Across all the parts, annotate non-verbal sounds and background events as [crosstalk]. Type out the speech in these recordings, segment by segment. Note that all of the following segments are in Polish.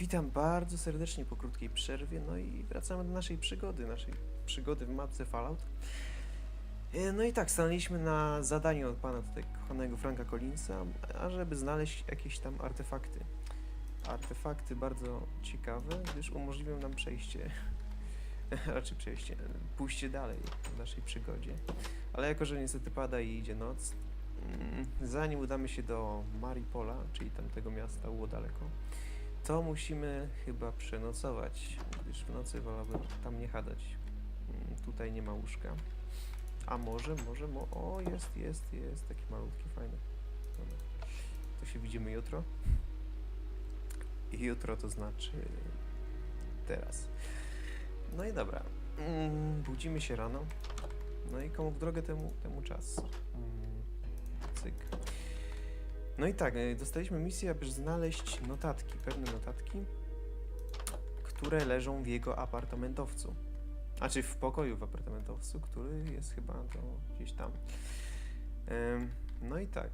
Witam bardzo serdecznie po krótkiej przerwie, no i wracamy do naszej przygody, naszej przygody w mapce Fallout. E, No i tak, stanęliśmy na zadaniu od pana tutaj kochanego Franka Collinsa, ażeby znaleźć jakieś tam artefakty. Artefakty bardzo ciekawe, gdyż umożliwią nam przejście, raczej [laughs] przejście, pójście dalej w naszej przygodzie. Ale jako, że niestety pada i idzie noc, mm, zanim udamy się do Maripola, czyli tamtego miasta było daleko, to musimy chyba przenocować, gdyż w nocy wolałbym tam nie chadać. Mm, Tutaj nie ma łóżka. A może, może, mo o jest, jest, jest, taki malutki, fajny. Dobra. To się widzimy jutro. [laughs] Jutro to znaczy teraz. No i dobra. Mm, Budzimy się rano. No i komu w drogę temu, temu czas. Mm, Cyk. No i tak, e, dostaliśmy misję, aby znaleźć notatki, pewne notatki, które leżą w jego apartamentowcu. Znaczy w pokoju w apartamentowcu, który jest chyba to gdzieś tam. No i tak.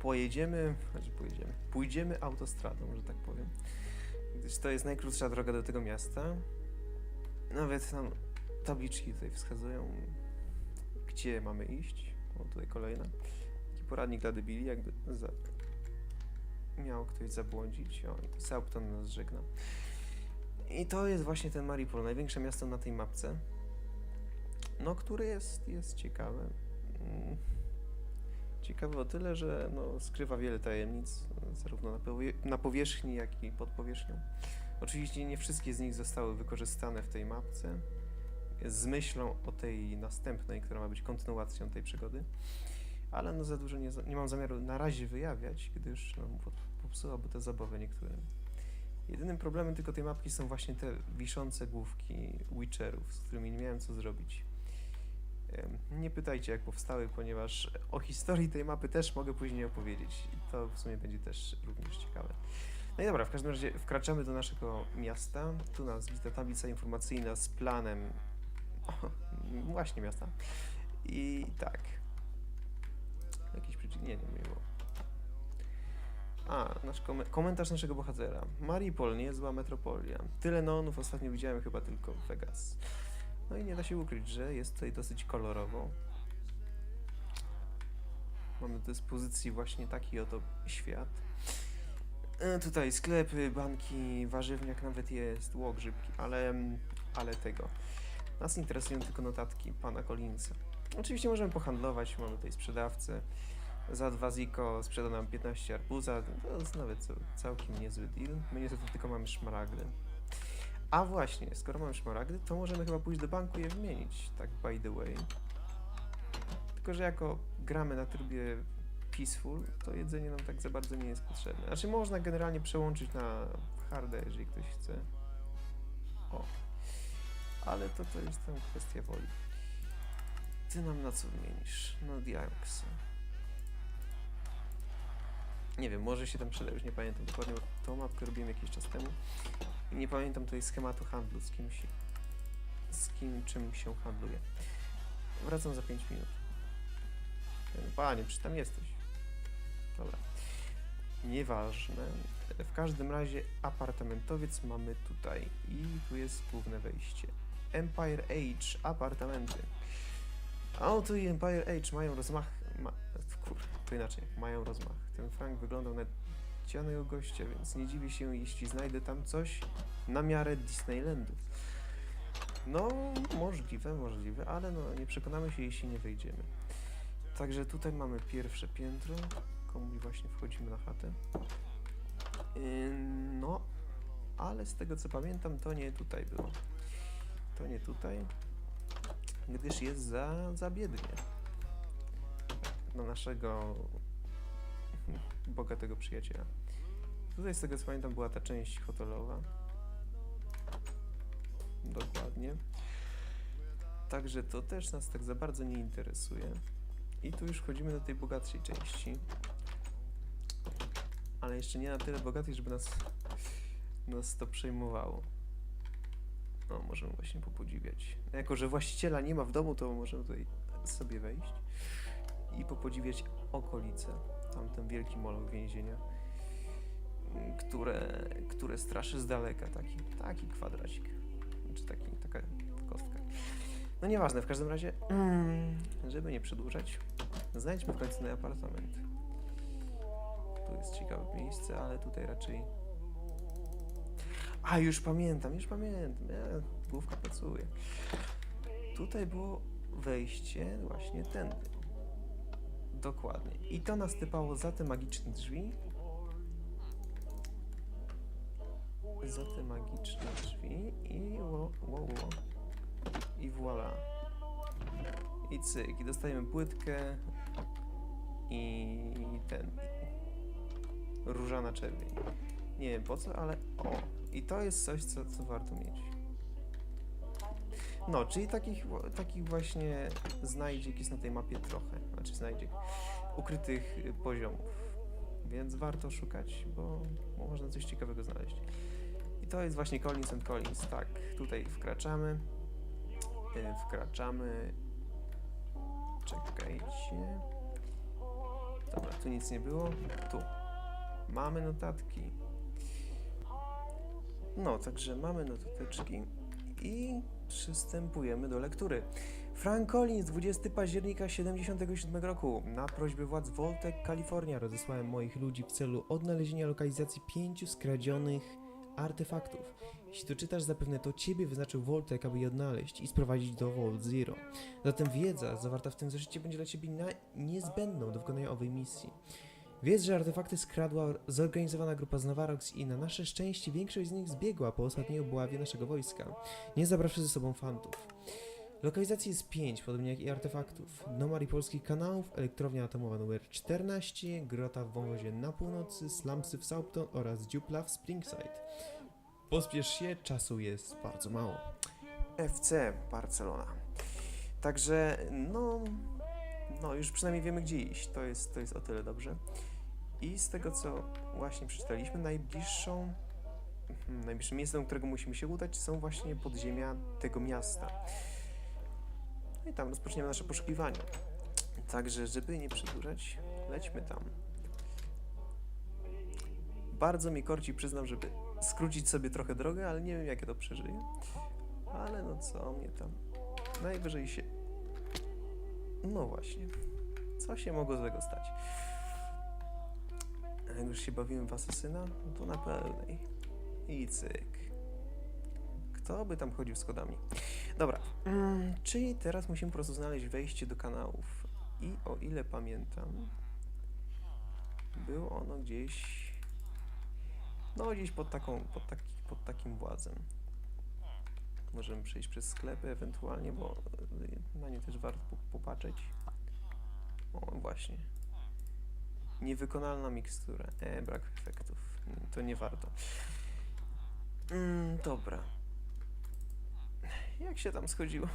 Pojedziemy, znaczy pojedziemy, pójdziemy autostradą, że tak powiem. Gdyż to jest najkrótsza droga do tego miasta. Nawet tam tabliczki tutaj wskazują, gdzie mamy iść. O, tutaj kolejna. Taki poradnik dla debili, jakby za... miał ktoś zabłądzić. O, Southampton nas żegna. I to jest właśnie ten Maripol, największe miasto na tej mapce. No, które jest, jest ciekawe. Mm. Ciekawe o tyle, że no, skrywa wiele tajemnic, zarówno na powierzchni, jak i pod powierzchnią. Oczywiście nie wszystkie z nich zostały wykorzystane w tej mapce, z myślą o tej następnej, która ma być kontynuacją tej przygody. Ale no za dużo nie, nie mam zamiaru na razie wyjawiać, gdyż no, pop- popsułaby to zabawę niektórym. Jedynym problemem tylko tej mapki są właśnie te wiszące główki Witcherów, z którymi nie miałem co zrobić. Nie pytajcie jak powstały, ponieważ o historii tej mapy też mogę później opowiedzieć i to w sumie będzie też również ciekawe. No i dobra, w każdym razie wkraczamy do naszego miasta. Tu nas wita tablica informacyjna z planem o, właśnie miasta. I tak. Nie, nie miło. A, nasz kom- komentarz naszego bohatera. Maripol, niezła metropolia. Tyle neonów ostatnio widziałem chyba tylko w Vegas. No i nie da się ukryć, że jest tutaj dosyć kolorowo. Mamy do dyspozycji właśnie taki oto świat. E, Tutaj sklepy, banki, warzywniak nawet jest, łogrzybki, ale, ale tego. Nas interesują tylko notatki pana Collinsa. Oczywiście możemy pohandlować, mamy tutaj sprzedawcę. Za dwa ziko sprzeda nam 15 arbuza, to jest nawet całkiem niezły deal. My niestety tylko mamy szmaragdy. A właśnie, skoro mamy szmaragdy, to możemy chyba pójść do banku i je wymienić, tak by the way. Tylko, że jako gramy na trybie peaceful, to jedzenie nam tak za bardzo nie jest potrzebne. Znaczy można generalnie przełączyć na hardę, jeżeli ktoś chce. O. Ale to, to jest tam kwestia woli. Ty nam na co wymienisz? No Diaxa. Nie wiem, może się tam przyda, już nie pamiętam dokładnie, bo tą mapkę robiłem jakiś czas temu. I nie pamiętam tutaj schematu handlu, z kim się, z kim, czym się handluje. Wracam za 5 minut. Panie, przecież tam jesteś. Dobra. Nieważne. W każdym razie apartamentowiec mamy tutaj i tu jest główne wejście. Empire Age apartamenty. A oto i Empire Age mają rozmach. Ma, kur, to inaczej, mają rozmach. Ten Frank wyglądał na dzianego gościa, więc nie dziwię się, jeśli znajdę tam coś na miarę Disneylandu. No, możliwe, możliwe, ale no, nie przekonamy się, jeśli nie wejdziemy. Także tutaj mamy pierwsze piętro, komu właśnie wchodzimy na chatę. Yy, no, ale z tego co pamiętam, to nie tutaj było. To nie tutaj, gdyż jest za, za biednie. Na naszego bogatego przyjaciela. Tutaj z tego co pamiętam była ta część hotelowa. Dokładnie. Także to też nas tak za bardzo nie interesuje. I tu już wchodzimy do tej bogatszej części. Ale jeszcze nie na tyle bogatej, żeby nas, nas to przejmowało. No, możemy właśnie popodziwiać. Jako, że właściciela nie ma w domu, to możemy tutaj sobie wejść i popodziwiać okolice. Tam ten wielki moloch więzienia. które, które straszy z daleka. Taki, taki kwadracik. Czy taki, taka kostka. No nieważne, w każdym razie, mm, żeby nie przedłużać, znajdźmy w końcu ten apartament. Tu jest ciekawe miejsce, ale tutaj raczej... A, już pamiętam, już pamiętam. Ja, główka pracuje. Tutaj było wejście właśnie tędy. Dokładnie. I to nas typało za te magiczne drzwi. Za te magiczne drzwi i wo, wo, wo. I voila. I cyk. I dostajemy płytkę i ten. Różana czerwień. Nie wiem po co, ale o. I to jest coś, co, co warto mieć. No, czyli takich, takich właśnie znajdziek jest na tej mapie trochę. Znaczy znajdziek ukrytych y, poziomów. Więc warto szukać, bo, bo można coś ciekawego znaleźć. I to jest właśnie Collins and Collins. Tak, tutaj wkraczamy. Y, Wkraczamy. Czekajcie. Dobra, tu nic nie było. Tu. Mamy notatki. No, także mamy notateczki i przystępujemy do lektury. Frank Collins, 20 października 77 roku. Na prośbę władz Voltec, Kalifornia rozesłałem moich ludzi w celu odnalezienia lokalizacji pięciu skradzionych artefaktów. Jeśli to czytasz, zapewne to ciebie wyznaczył Voltec, aby je odnaleźć i sprowadzić do Vault Zero. Zatem wiedza zawarta w tym zeszycie będzie dla ciebie niezbędną do wykonania owej misji. Wiedz, że artefakty skradła zorganizowana grupa z Navarox i na nasze szczęście większość z nich zbiegła po ostatniej obławie naszego wojska, nie zabrawszy ze sobą fantów. Lokalizacji jest 5, podobnie jak i artefaktów. Dno mariupolskich kanałów, elektrownia atomowa numer 14, grota w wąwozie na północy, slumsy w Southampton oraz dziupla w Springside. Pospiesz się, czasu jest bardzo mało. FC Barcelona. Także, no, no już przynajmniej wiemy gdzie iść. To jest, to jest o tyle dobrze. I z tego co właśnie przeczytaliśmy, najbliższą, mhm, najbliższym miejscem, do którego musimy się udać, są właśnie podziemia tego miasta. No i tam rozpoczniemy nasze poszukiwania. Także, żeby nie przedłużać, lećmy tam. Bardzo mi korci, przyznam, żeby skrócić sobie trochę drogę, ale nie wiem, jak ja to przeżyję. Ale no co mnie tam. Najwyżej się. No właśnie. Co się mogło złego stać? A Jak już się bawiłem w asesyna, no to na pełnej. I cyk. Kto by tam chodził schodami? Dobra, mm, czyli teraz musimy po prostu znaleźć wejście do kanałów. I o ile pamiętam, było ono gdzieś. No, gdzieś pod taką, pod, taki, pod takim władzem. Możemy przejść przez sklepy ewentualnie, bo y, na nie też warto po- popatrzeć. O, właśnie. Niewykonalna mikstura. E, brak efektów. Mm, To nie warto. Mm, dobra. Jak się tam schodziło?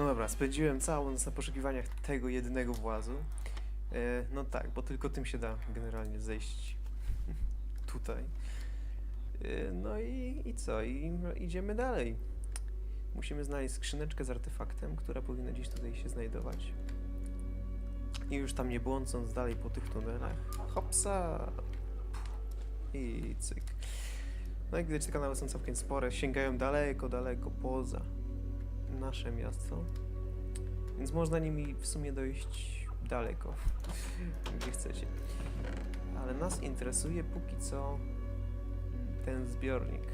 No dobra, spędziłem całą noc na poszukiwaniach tego jednego włazu. E, no tak, bo tylko tym się da generalnie zejść [laughs] tutaj. E, no i, i co? I idziemy dalej. Musimy znaleźć skrzyneczkę z artefaktem, która powinna gdzieś tutaj się znajdować. I już tam nie błądząc dalej po tych tunelach. Hopsa! I cyk. No i gdy te kanały są całkiem spore, sięgają daleko, daleko poza nasze miasto. Więc można nimi w sumie dojść daleko, [laughs] gdzie chcecie. Ale nas interesuje póki co ten zbiornik.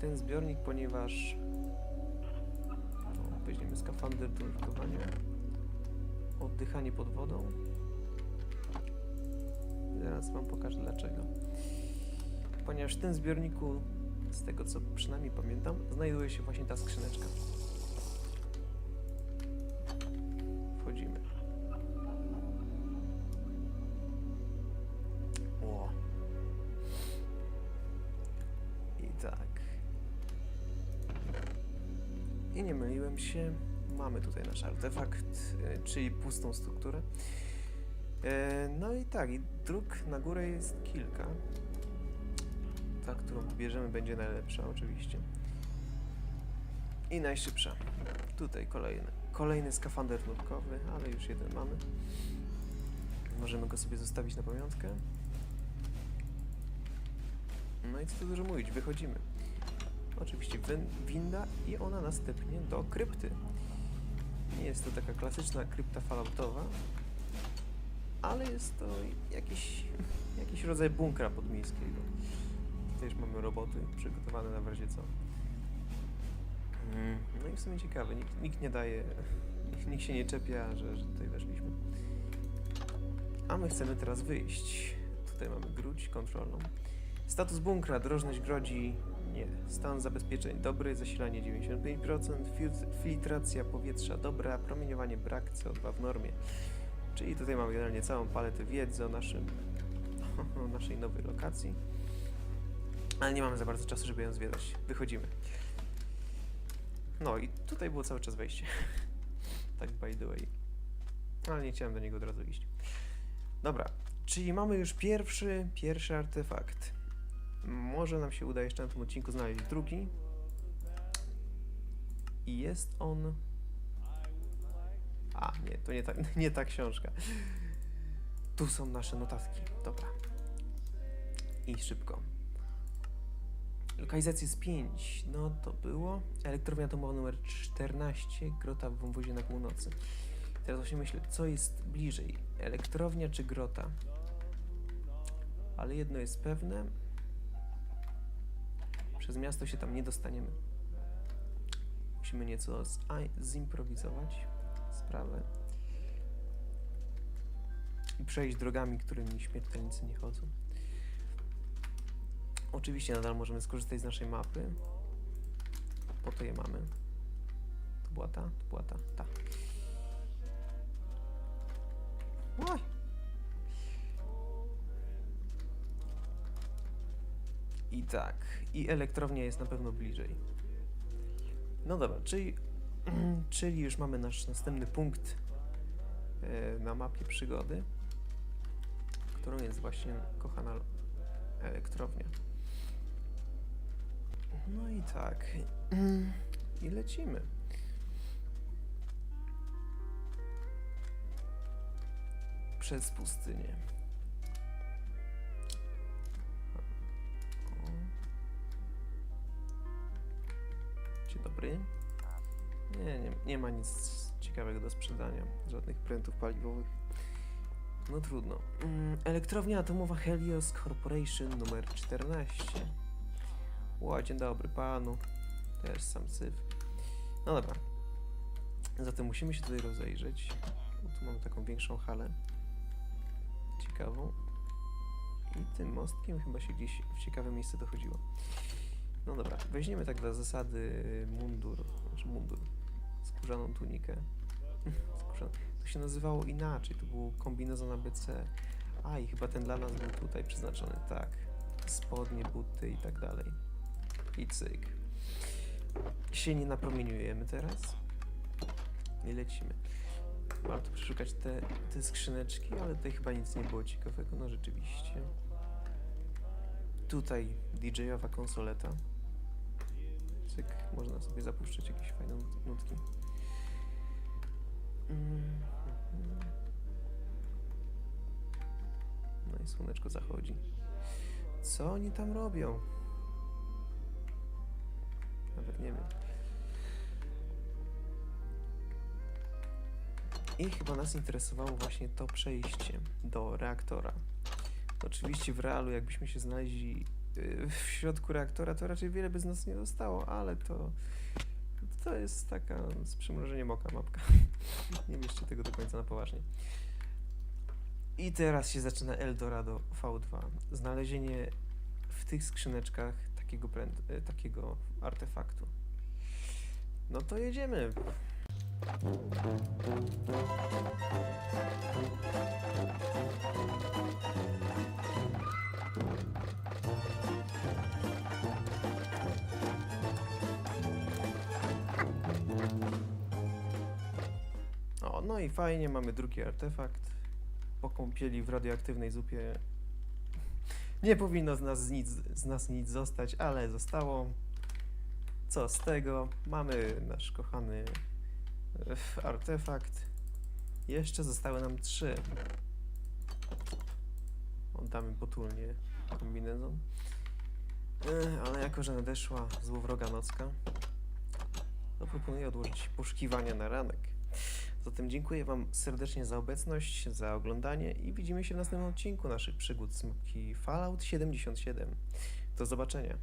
Ten zbiornik, ponieważ no, weźmiemy skafander do nurkowania. oddychanie pod wodą. Zaraz wam pokażę dlaczego. Ponieważ w tym zbiorniku, z tego co przynajmniej pamiętam, znajduje się właśnie ta skrzyneczka. Wchodzimy. O. I tak. I nie myliłem się. Mamy tutaj nasz artefakt, e, czyli pustą strukturę. E, No i tak, i dróg na górę jest kilka. Ta, którą wybierzemy, będzie najlepsza oczywiście. I najszybsza. Tutaj kolejny. Kolejny skafander nurkowy, ale już jeden mamy. Możemy go sobie zostawić na pamiątkę. No i co tu dużo mówić, wychodzimy. Oczywiście win- winda i ona następnie do krypty. Nie jest to taka klasyczna krypta falloutowa, ale jest to jakiś, jakiś rodzaj bunkra podmiejskiego. Tutaj już mamy roboty przygotowane na razie co. Mm, No i w sumie ciekawe, nikt, nikt nie daje, [laughs] nikt się nie czepia, że, że tutaj weszliśmy. A my chcemy teraz wyjść. Tutaj mamy gruć kontrolną. Status bunkra, drożność grodzi nie. Stan zabezpieczeń dobry, zasilanie 95%, fil- filtracja powietrza dobra, promieniowanie brak, CO2 w normie. Czyli tutaj mamy generalnie całą paletę wiedzy o naszym, [laughs] o naszej nowej lokacji. Ale nie mamy za bardzo czasu, żeby ją zwiedzać. Wychodzimy. No i tutaj było cały czas wejście. [laughs] tak by the way. Ale nie chciałem do niego od razu iść. Dobra, czyli mamy już pierwszy, pierwszy artefakt. Może nam się uda jeszcze na tym odcinku znaleźć drugi. I jest on... A, nie, to nie ta, [laughs] nie ta książka. Tu są nasze notatki. Dobra. I szybko. Lokalizacja jest 5. No to było. Elektrownia atomowa numer 14, grota w wąwozie na północy. Teraz właśnie myślę, co jest bliżej? Elektrownia czy grota? Ale jedno jest pewne. Przez miasto się tam nie dostaniemy. Musimy nieco zimprowizować sprawę. I przejść drogami, którymi śmiertelnicy nie chodzą. Oczywiście nadal możemy skorzystać z naszej mapy. Po to je mamy. To była ta? To była ta? Ta. Oj! I tak. I elektrownia jest na pewno bliżej. No dobra, czyli, [clears throat] czyli już mamy nasz następny punkt e, na mapie przygody, którą jest właśnie kochana elektrownia. No i tak. I lecimy. Przez pustynię. Dzień dobry. Nie, nie, nie ma nic ciekawego do sprzedania. Żadnych prętów paliwowych. No trudno. Mm, Elektrownia atomowa Helios Corporation numer 14. Ło, dzień dobry panu. Też sam syf. No dobra. Zatem musimy się tutaj rozejrzeć. Bo tu mamy taką większą halę. Ciekawą. I tym mostkiem chyba się gdzieś w ciekawe miejsce dochodziło. No dobra, weźmiemy tak dla zasady mundur, znaczy mundur, skórzaną tunikę. [laughs] Skórzaną. To się nazywało inaczej, to był kombinezon ABC. A i chyba ten dla nas był tutaj przeznaczony, tak. Spodnie, buty i tak dalej. I cyk. Się nie napromieniujemy teraz. I lecimy. Warto przeszukać te, te skrzyneczki, ale tutaj chyba nic nie było ciekawego, no rzeczywiście. Tutaj DJ-owa konsoleta. Cyk, można sobie zapuszczać jakieś fajne nut- nutki. Mm, mhm. No i słoneczko zachodzi. Co oni tam robią? Nawet nie wiem. I chyba nas interesowało właśnie to przejście do reaktora. Oczywiście w realu, jakbyśmy się znaleźli y, w środku reaktora, to raczej wiele by z nas nie zostało, ale to, to jest taka z przymrużeniem oka mapka. [laughs] Nie bierzcie tego do końca na poważnie. I teraz się zaczyna Eldorado V2. Znalezienie w tych skrzyneczkach takiego, e, takiego artefaktu. No to jedziemy. O, no i fajnie, mamy drugi artefakt. Po kąpieli w radioaktywnej zupie nie powinno z nas nic, z nas nic zostać, ale zostało. Co z tego? Mamy nasz kochany artefakt. Jeszcze zostały nam trzy. Oddamy potulnie kombinezon. Ale jako, że nadeszła złowroga nocka, to proponuję odłożyć poszukiwania na ranek. Zatem dziękuję Wam serdecznie za obecność, za oglądanie i widzimy się w następnym odcinku naszych przygód z mapki Fallout 77. Do zobaczenia.